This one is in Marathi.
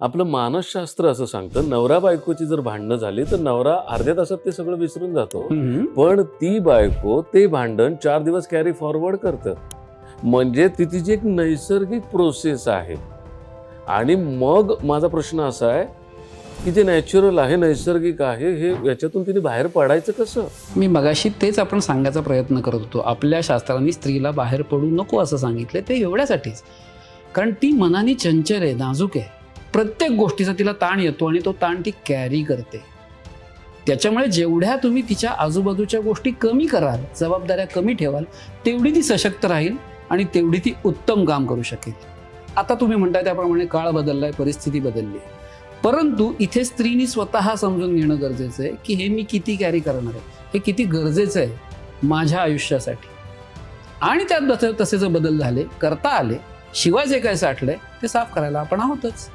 आपलं मानसशास्त्र असं सांगतं नवरा बायकोची जर भांडणं झाली तर नवरा अर्ध्या तासात ते सगळं विसरून जातो. पण ती बायको ते भांडण चार दिवस कॅरी फॉरवर्ड करतं. म्हणजे ती तिची एक नैसर्गिक प्रोसेस आहे. आणि मग माझा प्रश्न असा आहे की जे नॅचरल आहे नैसर्गिक आहे हे याच्यातून तिने बाहेर पडायचं कसं? मी मगाशी तेच आपण सांगायचा प्रयत्न करत होतो. आपल्या शास्त्रांनी स्त्रीला बाहेर पडू नको असं सांगितलं ते एवढ्यासाठीच. कारण ती मनाने चंचल आहे नाजूक आहे. प्रत्येक गोष्टीचा तिला ताण येतो आणि तो ताण ती कॅरी करते. त्याच्यामुळे जेवढ्या तुम्ही तिच्या आजूबाजूच्या गोष्टी कमी कराल जबाबदाऱ्या कमी ठेवाल तेवढी ती सशक्त राहील आणि तेवढी ती उत्तम काम करू शकेल. आता तुम्ही म्हणताय त्याप्रमाणे काळ बदललाय परिस्थिती बदलली. आहे. परंतु इथे स्त्रीनी स्वतः समजून घेणं गरजेचं आहे की हे मी किती कॅरी करणार आहे? हे किती गरजेचं आहे माझ्या आयुष्यासाठी? आणि त्यात तसे तसे जर बदल झाले करता आले. शिवाय जे काय साठलंय ते साफ करायला आपण आहोतच.